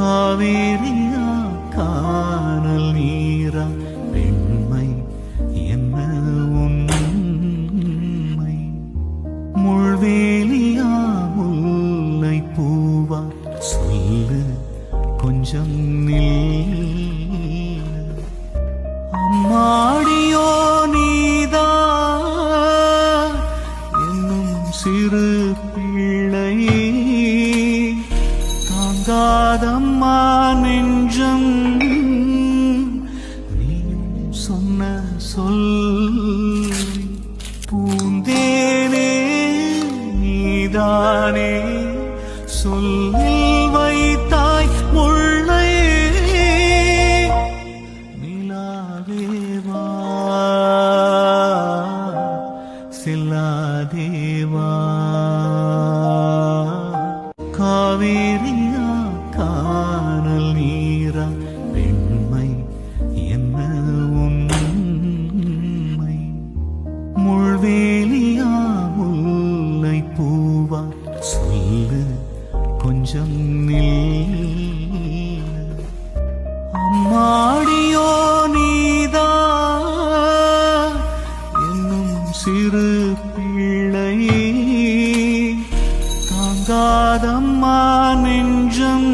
காவேரியா காணல் நீரா பெண்மை என்ன உண்மை? முள்வேலியா முல்லை பூவா சொல்லு கொஞ்சம் நில்லு. அம்மாடியோ நீதா என்னும் சிறு பிள்ளை. தாங்காதம்மா நெஞ்சம். நீயும் சொன்ன சொல் பூந்தேனே நீதானே. சொல்லில் வைத்தாய் முள்ளை நிலாதேவா செல்லாதேவா சொல்லு கொஞ்சம் நில்லு அம்மாடியோ நீதா என்னும் சிறு பிள்ளை. தாங்காதம்மா நெஞ்சம்